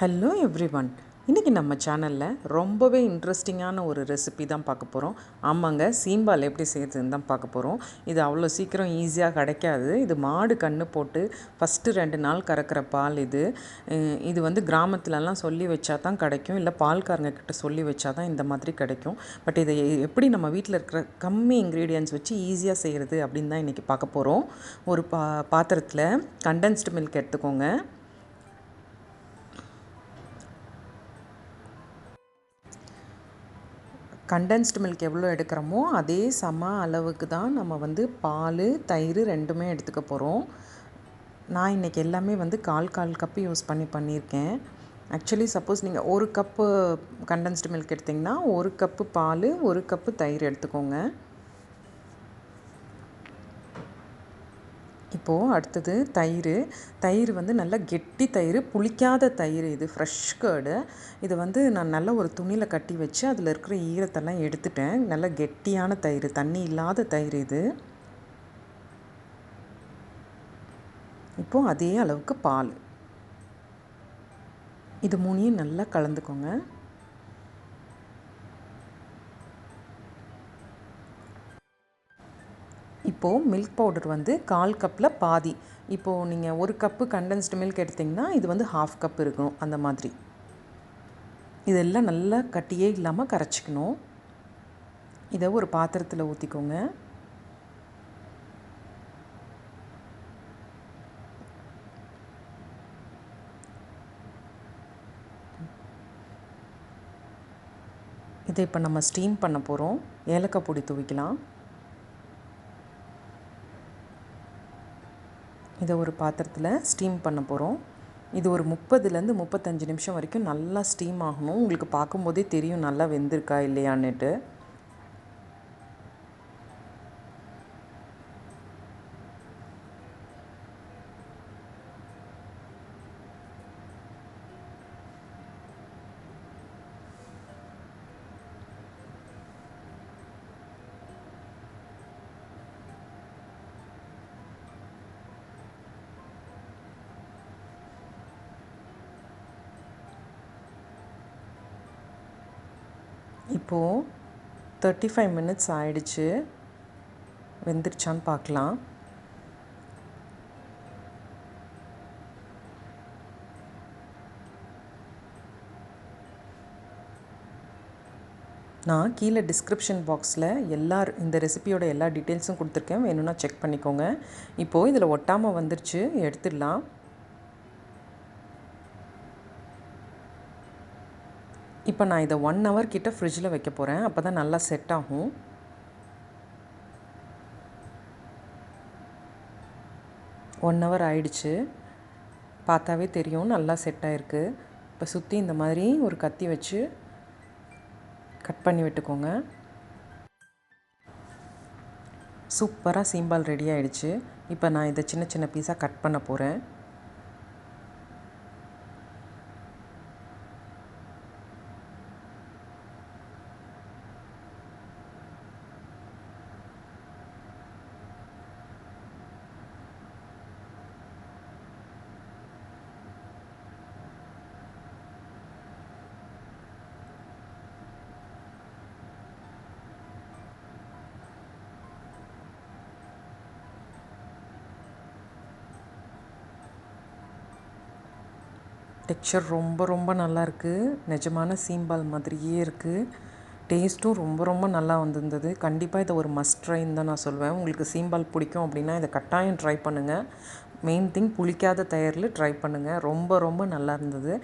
Hello every one இன்றைக்கி நம்ம சேனலில் ரொம்பவே இன்ட்ரெஸ்டிங்கான ஒரு ரெசிபி தான் பார்க்க போகிறோம் ஆமாங்க சீம்பால் எப்படி செய்யறதுன்னு தான் பார்க்க போகிறோம் இது அவ்வளோ சீக்கிரம் ஈஸியாக கிடைக்காது. இது மாடு கன்று போட்டு ஃபஸ்ட்டு ரெண்டு நாள் கறக்கிற பால் இது. இது வந்து கிராமத்துலலாம் சொல்லி வச்சா தான் கிடைக்கும். இல்லை பால்காரங்க கிட்ட சொல்லி வச்சா தான் இந்த மாதிரி கிடைக்கும். பட் இதை எப்படி நம்ம வீட்டில் இருக்கிற கம்மி இன்க்ரீடியன்ஸ் வச்சு ஈஸியாக செய்கிறது அப்படின்னு தான் இன்றைக்கி பார்க்க போகிறோம் ஒரு பா பாத்திரத்தில் கண்டென்ஸ்டு மில்க் எடுத்துக்கோங்க. கண்டென்ஸ்டு மில்க் எவ்வளோ எடுக்கிறோமோ அதே சம அளவுக்கு தான் நம்ம வந்து பால் தயிர் ரெண்டுமே எடுத்துக்க போகிறோம் நான் இன்றைக்கி எல்லாமே வந்து கால் கால் கப்பு யூஸ் பண்ணி பண்ணியிருக்கேன். ஆக்சுவலி சப்போஸ் நீங்கள் ஒரு கப்பு கண்டென்ஸ்டு மில்க் எடுத்திங்கன்னா ஒரு கப்பு பால் ஒரு கப்பு தயிர் எடுத்துக்கோங்க. இப்போது அடுத்தது தயிர். தயிர் வந்து நல்லா கெட்டி தயிர் புளிக்காத தயிர் இது ஃப்ரெஷ் கேர்டு இது வந்து நான் நல்ல ஒரு துணியில் கட்டி வச்சு அதில் இருக்கிற ஈரத்தெல்லாம் எடுத்துட்டேன். நல்ல கெட்டியான தயிர் தண்ணி இல்லாத தயிர் இது. இப்போது அதே அளவுக்கு பால். இது மூணையும் நல்லா கலந்துக்கோங்க. இப்போது மில்க் பவுடர் வந்து கால் கப்பில் பாதி. இப்போது நீங்கள் ஒரு கப்பு கண்டென்ஸ்டு மில்க் எடுத்திங்கன்னா இது வந்து ஹாஃப் கப் இருக்கும் அந்த மாதிரி. இதெல்லாம் நல்லா கட்டியே இல்லாமல் கரைச்சிக்கணும். இதை ஒரு பாத்திரத்தில் ஊற்றிக்கோங்க இதை இப்போ நம்ம ஸ்டீம் பண்ண போகிறோம் ஏலக்காய் பொடி தூவிக்கலாம். இதை ஒரு பாத்திரத்தில் ஸ்டீம் பண்ண போகிறோம் இது ஒரு முப்பதுலேருந்து முப்பத்தஞ்சு நிமிஷம் வரைக்கும் நல்லா ஸ்டீம் ஆகணும். உங்களுக்கு பார்க்கும்போதே தெரியும் நல்லா வெந்திருக்கா இல்லையான்னுட்டு. இப்போது தேர்ட்டி ஃபைவ் மினிட்ஸ் ஆயிடுச்சு. வெந்துருச்சான்னு பார்க்கலாம். நான் கீழே டிஸ்கிரிப்ஷன் பாக்ஸில் எல்லா இந்த ரெசிபியோட எல்லா டீட்டெயில்ஸும் கொடுத்துருக்கேன். வேணும்னா செக் பண்ணிக்கோங்க. இப்போது இதில் ஒட்டாமல் வந்துருச்சு. எடுத்துடலாம். இப்போ நான் இதை ஒன் ஹவர் கிட்ட ஃப்ரிட்ஜில் வைக்க போகிறேன் அப்போ தான் நல்லா செட் ஆகும். ஒன் ஹவர் ஆயிடுச்சு. பார்த்தாவே தெரியும். நல்லா செட் ஆகிருக்கு இப்போ சுற்றி இந்த மாதிரி ஒரு கத்தி வச்சு கட் பண்ணி விட்டுக்கோங்க. சூப்பராக சீம்பால் ரெடி ஆகிடுச்சு இப்போ நான் இதை சின்ன சின்ன பீஸாக கட் பண்ண போகிறேன் டெக்ஸ்சர் ரொம்ப ரொம்ப நல்லா இருக்குது நிஜமான சீம்பால் மாதிரியே இருக்குது டேஸ்ட்டும் ரொம்ப ரொம்ப நல்லா வந்திருந்தது. கண்டிப்பாக இதை ஒரு மஸ்ட் ட்ரைன்னு தான் நான் சொல்வேன். உங்களுக்கு சீம்பால் பிடிக்கும் அப்படின்னா இதை கட்டாயம் ட்ரை பண்ணுங்கள் மெயின் திங் புளிக்காத தயாரில் ட்ரை பண்ணுங்கள் ரொம்ப ரொம்ப நல்லா இருந்தது.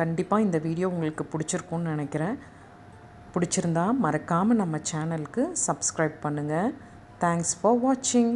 கண்டிப்பாக இந்த வீடியோ உங்களுக்கு பிடிச்சிருக்கும்னு நினைக்கிறேன். பிடிச்சிருந்தா மறக்காமல் நம்ம சேனலுக்கு சப்ஸ்கிரைப் பண்ணுங்கள் தேங்க்ஸ் ஃபார் வாட்சிங்